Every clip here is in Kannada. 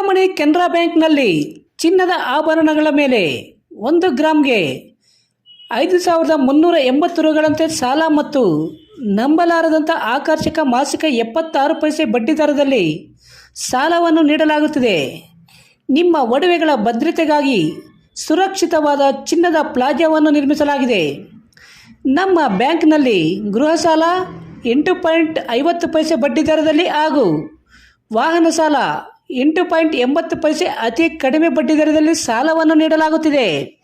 ಚಿಂತಾಮಣಿ ಕೆನರಾ ಬ್ಯಾಂಕ್ನಲ್ಲಿ ಚಿನ್ನದ ಆಭರಣಗಳ ಮೇಲೆ ಒಂದು ಗ್ರಾಮ್ಗೆ ಐದು ಸಾವಿರದ ಮುನ್ನೂರ ಎಂಬತ್ತು ರೂಗಳಂತೆ ಸಾಲ ಮತ್ತು ನಂಬಲಾರದಂಥ ಆಕರ್ಷಕ ಮಾಸಿಕ ಎಪ್ಪತ್ತಾರು ಪೈಸೆ ಬಡ್ಡಿ ದರದಲ್ಲಿ ಸಾಲವನ್ನು ನೀಡಲಾಗುತ್ತಿದೆ. ನಿಮ್ಮ ಒಡವೆಗಳ ಭದ್ರತೆಗಾಗಿ ಸುರಕ್ಷಿತವಾದ ಚಿನ್ನದ ಪ್ಲಾಜಾವನ್ನು ನಿರ್ಮಿಸಲಾಗಿದೆ. ನಮ್ಮ ಬ್ಯಾಂಕ್ನಲ್ಲಿ ಗೃಹ ಸಾಲ ಎಂಟು ಪಾಯಿಂಟ್ ಐವತ್ತು ಪೈಸೆ ಬಡ್ಡಿ ದರದಲ್ಲಿ ಹಾಗೂ ವಾಹನ ಸಾಲ ಎಂಟು ಪಾಯಿಂಟ್ ಎಂಬತ್ತು ಪೈಸೆ ಅತಿ ಕಡಿಮೆ ಬಡ್ಡಿ ದರದಲ್ಲಿ ಸಾಲವನ್ನು ನೀಡಲಾಗುತ್ತಿದೆ.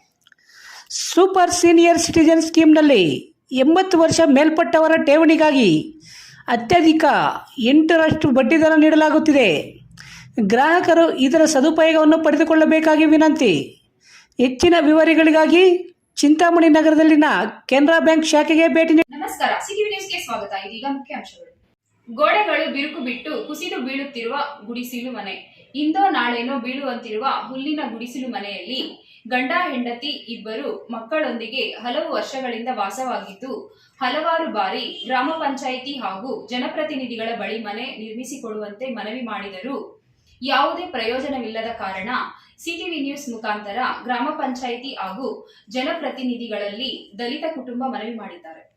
ಸೂಪರ್ ಸೀನಿಯರ್ ಸಿಟಿಜನ್ ಸ್ಕೀಮ್ನಲ್ಲಿ ಎಂಬತ್ತು ವರ್ಷ ಮೇಲ್ಪಟ್ಟವರ ಠೇವಣಿಗಾಗಿ ಅತ್ಯಧಿಕ ಎಂಟರಷ್ಟು ಬಡ್ಡಿದರ ನೀಡಲಾಗುತ್ತಿದೆ. ಗ್ರಾಹಕರು ಇದರ ಸದುಪಯೋಗವನ್ನು ಪಡೆದುಕೊಳ್ಳಬೇಕಾಗಿ ವಿನಂತಿ. ಹೆಚ್ಚಿನ ವಿವರಗಳಿಗಾಗಿ ಚಿಂತಾಮಣಿ ನಗರದಲ್ಲಿನ ಕೆನರಾ ಬ್ಯಾಂಕ್ ಶಾಖೆಗೆ ಭೇಟಿ ನೀಡಿ ನಮಸ್ಕಾರ. ಸ್ವಾಗತ. ಇದೀಗ ಮುಖ್ಯಾಂಶಗಳು. ಗೋಡೆಗಳು ಬಿರುಕು ಬಿಟ್ಟು ಕುಸಿದು ಬೀಳುತ್ತಿರುವ ಗುಡಿಸಿಲು ಮನೆ. ಇಂದೋ ನಾಳೆನೋ ಬೀಳುವಂತಿರುವ ಹುಲ್ಲಿನ ಗುಡಿಸಿಲು ಮನೆಯಲ್ಲಿ ಗಂಡ, ಹೆಂಡತಿ ಇಬ್ಬರು ಮಕ್ಕಳೊಂದಿಗೆ ಹಲವು ವರ್ಷಗಳಿಂದ ವಾಸವಾಗಿದ್ದು, ಹಲವಾರು ಬಾರಿ ಗ್ರಾಮ ಪಂಚಾಯಿತಿ ಹಾಗೂ ಜನಪ್ರತಿನಿಧಿಗಳ ಬಳಿ ಮನೆ ನಿರ್ಮಿಸಿಕೊಡುವಂತೆ ಮನವಿ ಮಾಡಿದರೂ ಯಾವುದೇ ಪ್ರಯೋಜನವಿಲ್ಲದ ಕಾರಣ ಸಿಟಿವಿ ನ್ಯೂಸ್ ಮುಖಾಂತರ ಗ್ರಾಮ ಪಂಚಾಯಿತಿ ಹಾಗೂ ಜನಪ್ರತಿನಿಧಿಗಳಲ್ಲಿ ದಲಿತ ಕುಟುಂಬ ಮನವಿ ಮಾಡಿದ್ದಾರೆ.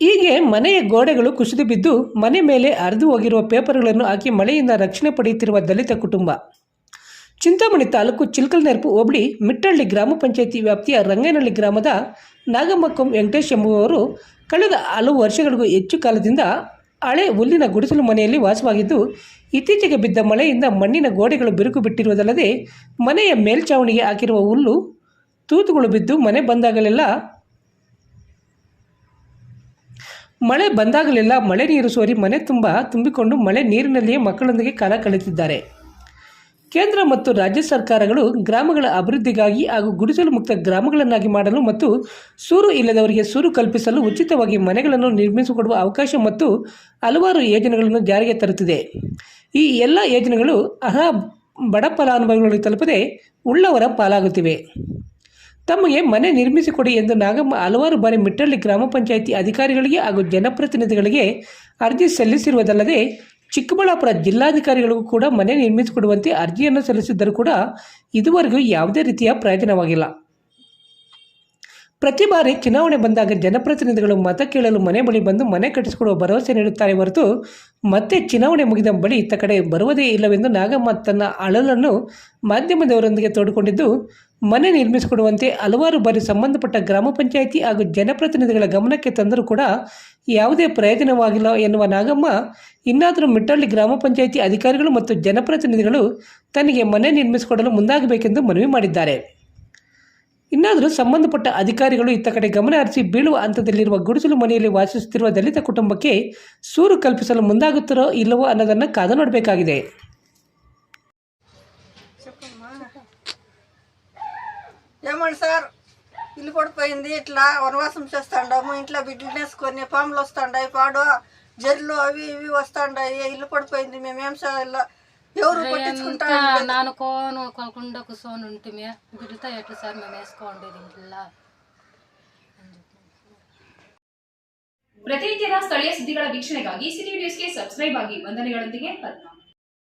ಹೀಗೆ ಮನೆಯ ಗೋಡೆಗಳು ಕುಸಿದು ಬಿದ್ದು ಮನೆ ಮೇಲೆ ಹರಿದು ಹೋಗಿರುವ ಪೇಪರ್ಗಳನ್ನು ಹಾಕಿ ಮಳೆಯಿಂದ ರಕ್ಷಣೆ ಪಡೆಯುತ್ತಿರುವ ದಲಿತ ಕುಟುಂಬ. ಚಿಂತಾಮಣಿ ತಾಲೂಕು ಚಿಲ್ಕಲ್ನೆರಪು ಹೋಬಳಿ ಮಿಟ್ಟಳ್ಳಿ ಗ್ರಾಮ ಪಂಚಾಯಿತಿ ವ್ಯಾಪ್ತಿಯ ರಂಗನಹಳ್ಳಿ ಗ್ರಾಮದ ನಾಗಮ್ಮಕ್ಕಂ ವೆಂಕಟೇಶ್ ಎಂಬುವವರು ಕಳೆದ ಹಲವು ವರ್ಷಗಳಿಗೂ ಹೆಚ್ಚು ಕಾಲದಿಂದ ಹಳೆ ಹುಲ್ಲಿನ ಗುಡಿಸಲು ಮನೆಯಲ್ಲಿ ವಾಸವಾಗಿದ್ದು, ಇತ್ತೀಚೆಗೆ ಬಿದ್ದ ಮಳೆಯಿಂದ ಮಣ್ಣಿನ ಗೋಡೆಗಳು ಬಿರುಕು ಬಿಟ್ಟಿರುವುದಲ್ಲದೆ ಮನೆಯ ಮೇಲ್ಚಾವಣಿಗೆ ಹಾಕಿರುವ ಹುಲ್ಲು ತೂತುಗಳು ಬಿದ್ದು ಮನೆ ಬಂದಾಗಲೆಲ್ಲ ಮಳೆ ಬಂದಾಗಲೆಲ್ಲ ಮಳೆ ನೀರು ಸೋರಿ ಮನೆ ತುಂಬ ತುಂಬಿಕೊಂಡು ಮಳೆ ನೀರಿನಲ್ಲಿಯೇ ಮಕ್ಕಳೊಂದಿಗೆ ಕಾಲ ಕಳೆಯುತ್ತಿದ್ದಾರೆ ಕೇಂದ್ರ ಮತ್ತು ರಾಜ್ಯ ಸರ್ಕಾರಗಳು ಗ್ರಾಮಗಳ ಅಭಿವೃದ್ಧಿಗಾಗಿ ಹಾಗೂ ಗುಡಿಸಲು ಮುಕ್ತ ಗ್ರಾಮಗಳನ್ನಾಗಿ ಮಾಡಲು ಮತ್ತು ಸೂರು ಇಲ್ಲದವರಿಗೆ ಸೂರು ಕಲ್ಪಿಸಲು ಉಚಿತವಾಗಿ ಮನೆಗಳನ್ನು ನಿರ್ಮಿಸಿಕೊಡುವ ಅವಕಾಶ ಮತ್ತು ಹಲವಾರು ಯೋಜನೆಗಳನ್ನು ಜಾರಿಗೆ ತರುತ್ತಿದೆ. ಈ ಎಲ್ಲ ಯೋಜನೆಗಳು ಅರ್ಹ ಬಡ ಫಲಾನುಭವಿಗಳಿಗೆ ತಲುಪದೆ ಉಳ್ಳವರ ಪಾಲಾಗುತ್ತಿವೆ. ತಮಗೆ ಮನೆ ನಿರ್ಮಿಸಿಕೊಡಿ ಎಂದು ನಾಗಮ್ಮ ಹಲವಾರು ಬಾರಿ ಮಿಟ್ಟಳ್ಳಿ ಗ್ರಾಮ ಪಂಚಾಯಿತಿ ಅಧಿಕಾರಿಗಳಿಗೆ ಹಾಗೂ ಜನಪ್ರತಿನಿಧಿಗಳಿಗೆ ಅರ್ಜಿ ಸಲ್ಲಿಸಿರುವುದಲ್ಲದೆ ಚಿಕ್ಕಬಳ್ಳಾಪುರ ಜಿಲ್ಲಾಧಿಕಾರಿಗಳಿಗೂ ಕೂಡ ಮನೆ ನಿರ್ಮಿಸಿಕೊಡುವಂತೆ ಅರ್ಜಿಯನ್ನು ಸಲ್ಲಿಸಿದ್ದರೂ ಕೂಡ ಇದುವರೆಗೂ ಯಾವುದೇ ರೀತಿಯ ಪ್ರಯೋಜನವಾಗಿಲ್ಲ. ಪ್ರತಿ ಬಾರಿ ಚುನಾವಣೆ ಬಂದಾಗ ಜನಪ್ರತಿನಿಧಿಗಳು ಮತ ಕೇಳಲು ಮನೆ ಬಳಿ ಬಂದು ಮನೆ ಕಟ್ಟಿಸಿಕೊಡುವ ಭರವಸೆ ನೀಡುತ್ತಾರೆ ಹೊರತು ಮತ್ತೆ ಚುನಾವಣೆ ಮುಗಿದ ಬಳಿ ಇತ್ತ ಕಡೆ ಬರುವುದೇ ಇಲ್ಲವೆಂದು ನಾಗಮ್ಮ ತನ್ನ ಅಳಲನ್ನು ಮಾಧ್ಯಮದವರೊಂದಿಗೆ ತೋಡಿಕೊಂಡಿದ್ದು, ಮನೆ ನಿರ್ಮಿಸಿಕೊಡುವಂತೆ ಹಲವಾರು ಬಾರಿ ಸಂಬಂಧಪಟ್ಟ ಗ್ರಾಮ ಪಂಚಾಯಿತಿ ಹಾಗೂ ಜನಪ್ರತಿನಿಧಿಗಳ ಗಮನಕ್ಕೆ ತಂದರೂ ಕೂಡ ಯಾವುದೇ ಪ್ರಯೋಜನವಾಗಿಲ್ಲ ಎನ್ನುವ ನಾಗಮ್ಮ, ಇನ್ನಾದರೂ ಮಿಟ್ಟಳ್ಳಿ ಗ್ರಾಮ ಪಂಚಾಯಿತಿ ಅಧಿಕಾರಿಗಳು ಮತ್ತು ಜನಪ್ರತಿನಿಧಿಗಳು ತನಗೆ ಮನೆ ನಿರ್ಮಿಸಿಕೊಡಲು ಮುಂದಾಗಬೇಕೆಂದು ಮನವಿ ಮಾಡಿದ್ದಾರೆ. ಇನ್ನಾದರೂ ಸಂಬಂಧಪಟ್ಟ ಅಧಿಕಾರಿಗಳು ಇತ್ತ ಕಡೆ ಗಮನ ಹರಿಸಿ ಬೀಳುವ ಹಂತದಲ್ಲಿರುವ ಗುಡಿಸಲು ಮನೆಯಲ್ಲಿ ವಾಸಿಸುತ್ತಿರುವ ದಲಿತ ಕುಟುಂಬಕ್ಕೆ ಸೂರು ಕಲ್ಪಿಸಲು ಮುಂದಾಗುತ್ತಾರೋ ಇಲ್ಲವೋ ಅನ್ನೋದನ್ನು ಕಾದು ನೋಡಬೇಕಾಗಿದೆ ఏమండి సార్ ఇల్లు పడిపోయింది ఇట్లా వనవాసం చేస్తాండాము ఇంట్లో బిడ్డలు కొన్ని పాములు వస్తాండాయి పాడు జర్లు అవి ఇవి వస్తాండాయి ఇల్లు పడిపోయింది మేమేం చేయాలి ఎవరు పట్టించుకుంటా ನಾನು ಕೋನು ಕೊಲ್ಕೊಂಡ ಕುಸೋನ್ ಉಂಟುಮೆ ಬಿಡ್ತಾ ಎಟ್ಟು ಸರ್ మేము వేసుకోండేది ఇంట్లో ಪ್ರತಿನಿತ್ಯದ ಸ್ಥಳೀಯ ಸುದ್ದಿಗಳ ವೀಕ್ಷಣೆಗಾಗಿ ಸಿಟಿ ನ್ಯೂಸ್ಗೆ ಸಬ್ಸ್ಕ್ರೈಬ್ ಆಗಿ ವಂದನೆಗಳೊಂದಿಗೆ ಪದ್ಮ